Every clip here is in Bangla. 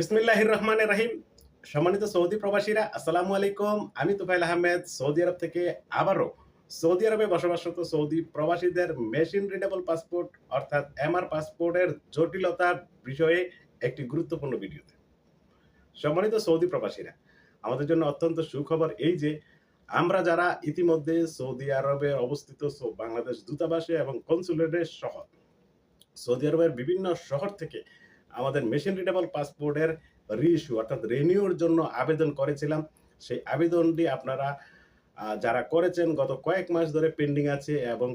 বিসমিল্লাহির রহমানের রাহিম সম্মানিত সৌদি প্রবাসীরা, আসসালামু আলাইকুম। আমি তুফাইল আহমেদ, সৌদি আরব থেকে আবারও সৌদি আরবে বসবাসরত সৌদি প্রবাসীদের মেশিন রিডেবল পাসপোর্ট, অর্থাৎ এমআর পাসপোর্টের জটিলতার বিষয়ে একটি গুরুত্বপূর্ণ ভিডিওতে। সম্মানিত সৌদি প্রবাসীরা, আমাদের জন্য অত্যন্ত সুখবর এই যে, আমরা যারা ইতিমধ্যে সৌদি আরবে অবস্থিত বাংলাদেশ দূতাবাসে এবং কনসুলেটের সহ সৌদি আরবের বিভিন্ন শহর থেকে আমাদের মেশিন রিডেবল পাসপোর্টের রিইস্যু অর্থাৎ রিনিউর জন্য আবেদন করেছিলাম। সেই আবেদনটি আপনারা যারা করেছেন, গত কয়েক মাস ধরে পেন্ডিং আছে এবং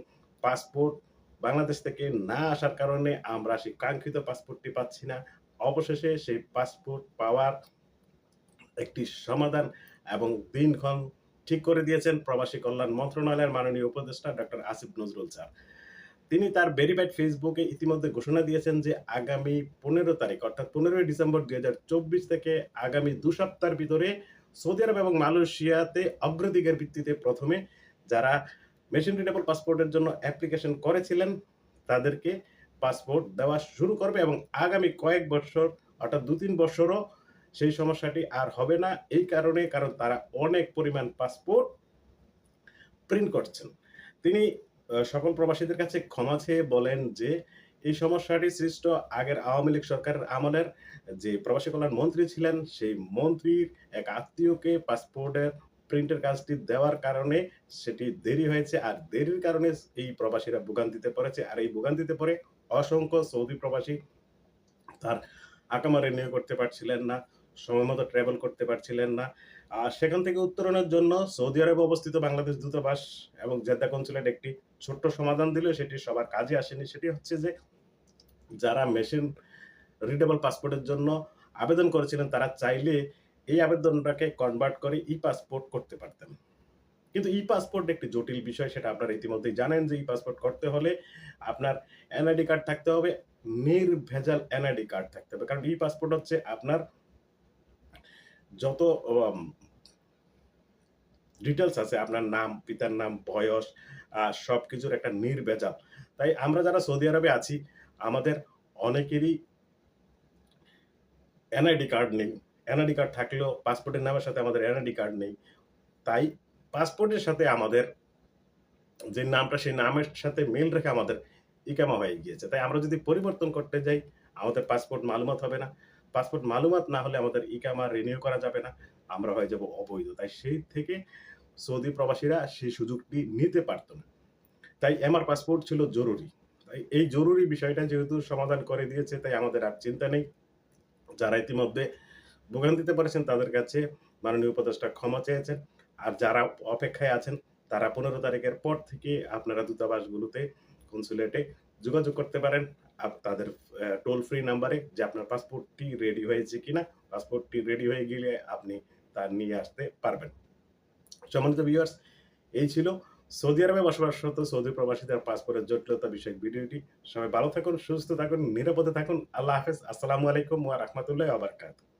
পাসপোর্ট বাংলাদেশ থেকে না আসার কারণে আমরা সেই কাঙ্ক্ষিত পাসপোর্টটি পাচ্ছি না। অবশেষে সেই পাসপোর্ট পাওয়ার একটি সমাধান এবং দিনক্ষণ ঠিক করে দিয়েছেন প্রবাসী কল্যাণ মন্ত্রণালয়ের মাননীয় উপদেষ্টা ডক্টর আসিফ নজরুল স্যার। তিনি তার ভেরিফাইড ফেসবুকে ইতিমধ্যে ঘোষণা দিয়েছেন যে আগামী পনেরো তারিখ, অর্থাৎ পনেরোই ডিসেম্বর দুই হাজার চব্বিশ থেকে আগামী দু সপ্তাহের ভিতরে সৌদি আরব এবং মালয়েশিয়াতে অগ্রাধিকার ভিত্তিতে প্রথমে যারা মেশিন রিডেবল পাসপোর্টের জন্য অ্যাপ্লিকেশন করেছিলেন, তাদেরকে পাসপোর্ট দেওয়া শুরু করবে এবং আগামী কয়েক বছর, অর্থাৎ দু তিন বছরও সেই সমস্যাটি আর হবে না। এই কারণে কারণ তারা অনেক পরিমাণ পাসপোর্ট প্রিন্ট করছেন। তিনি সকল প্রবাসীদের কাছে ক্ষমা চেয়ে বলেন যে, এই সমস্যাটি সৃষ্ট আগের আওয়ামী লীগ সরকারের আমলের। যে প্রবাসী কল্যাণ মন্ত্রী ছিলেন, সেই মন্ত্রীর এক আত্মীয়কে পাসপোর্টের প্রিন্টের কাজটি দেওয়ার কারণে সেটি দেরি হয়েছে। আর দেরির কারণে এই প্রবাসীরা ভোগান্তিতে পড়েছে। আর এই ভোগান্তিতে পড়ে অসংখ্য সৌদি প্রবাসী তার আকামা রিনিউ করতে পারছিলেন না। সময় মতো ট্রাভেল করতে পারছিলেন না। আর সেখান থেকে উত্তরণের জন্য সৌদি আরবে অবস্থিত বাংলাদেশ দূতাবাস এবং জেদ্দা কনসুলেট একটি ছোট্ট সমাধান দিল। সেটি সবার কাজে আসেনি। সেটি হচ্ছে যে, যারা মেশিন রিডেবল পাসপোর্টের জন্য আবেদন করেছিলেন, তারা চাইলে এই আবেদনটাকে কনভার্ট করে ই পাসপোর্ট করতে পারতেন। কিন্তু ই পাসপোর্ট একটি জটিল বিষয়, সেটা আপনারা ইতিমধ্যেই জানেন যে ই পাসপোর্ট করতে হলে আপনার এনআইডি কার্ড থাকতে হবে, নির্ভেজাল এনআইডি কার্ড থাকতে হবে। কারণ ই পাসপোর্ট হচ্ছে আপনার যত ডিটেলস আছে, আপনার নাম, পিতার নাম, বয়স সব কিছুর একটা নির্ভেজাল। তাই আমরা যারা সৌদি আরবে আছি, আমাদের অনেকেরই এনআইডি কার্ড নেই। এনআইডি কার্ড থাকলেও পাসপোর্টের নামের সাথে আমাদের এনআইডি কার্ড নেই। তাই পাসপোর্টের সাথে আমাদের যে নামটা, সেই নামের সাথে মিল রেখে আমাদের ইকামা হয়ে গিয়েছে। তাই আমরা যদি পরিবর্তন করতে যাই, আমাদের পাসপোর্ট মালুমাত হবে না। পাসপোর্ট মালুমাত না হলে আমাদের ইকামা রিনিউ করা যাবে না, আমরা হয়ে যাব অবৈধ। তাই সেই থেকে সৌদি প্রবাসীরা সেই সুযোগটি নিতে পারতো না। তাই এমআর পাসপোর্ট ছিল জরুরি। তাই এই জরুরি বিষয়টা যেহেতু সমাধান করে দিয়েছে, তাই আমাদের আর চিন্তা নেই। যারা ইতিমধ্যে ভোগান্তিতে পারেছেন তাদের কাছে মাননীয় উপদেষ্টা ক্ষমা চেয়েছেন। আর যারা অপেক্ষায় আছেন, তারা পনেরো তারিখের পর থেকে আপনারা দূতাবাসগুলোতে কনসুলেটে যোগাযোগ করতে পারেন। তাদের টোল ফ্রি নাম্বারে যে আপনার পাসপোর্টটি রেডি হয়েছে কিনা পাসপোর্টটি রেডি হয়ে গেলে আপনি তা নিয়ে আসতে পারবেন। সম্মানিত ভিউয়ার্স এই ছিল সৌদি আরবে বসবাসরত সৌদি প্রবাসীদের পাসপোর্টের জটিলতা বিষয়ক ভিডিওটি। সবাই ভালো থাকুন, সুস্থ থাকুন, নিরাপদে থাকুন। আল্লাহ হাফেজ। আসসালামু আলাইকুম ওয়া রাহমাতুল্লাহি ওয়া বারাকাতুহু।